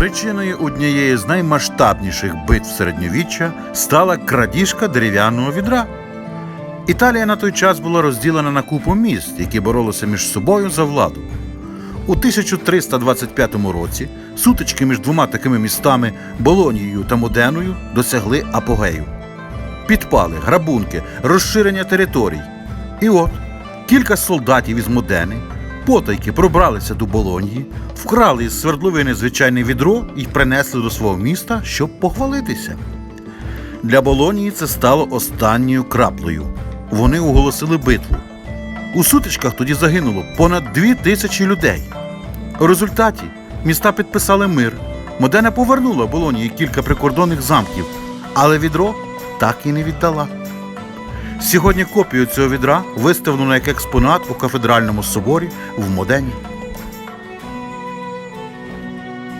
Причиною однієї з наймасштабніших битв середньовіччя стала крадіжка дерев'яного відра. Італія на той час була розділена на купу міст, які боролися між собою за владу. У 1325 році сутички між двома такими містами Болонією та Моденою досягли апогею. Підпали, грабунки, розширення територій. І от кілька солдатів із Модени потайки пробралися до Болонії, вкрали із свердловини звичайне відро і принесли до свого міста, щоб похвалитися. Для Болонії це стало останньою краплею. Вони оголосили битву. У сутичках тоді загинуло понад дві тисячі людей. У результаті міста підписали мир. Модена повернула Болонії кілька прикордонних замків, але відро так і не віддала. Сьогодні копію цього відра виставлено як експонат у кафедральному соборі в Модені.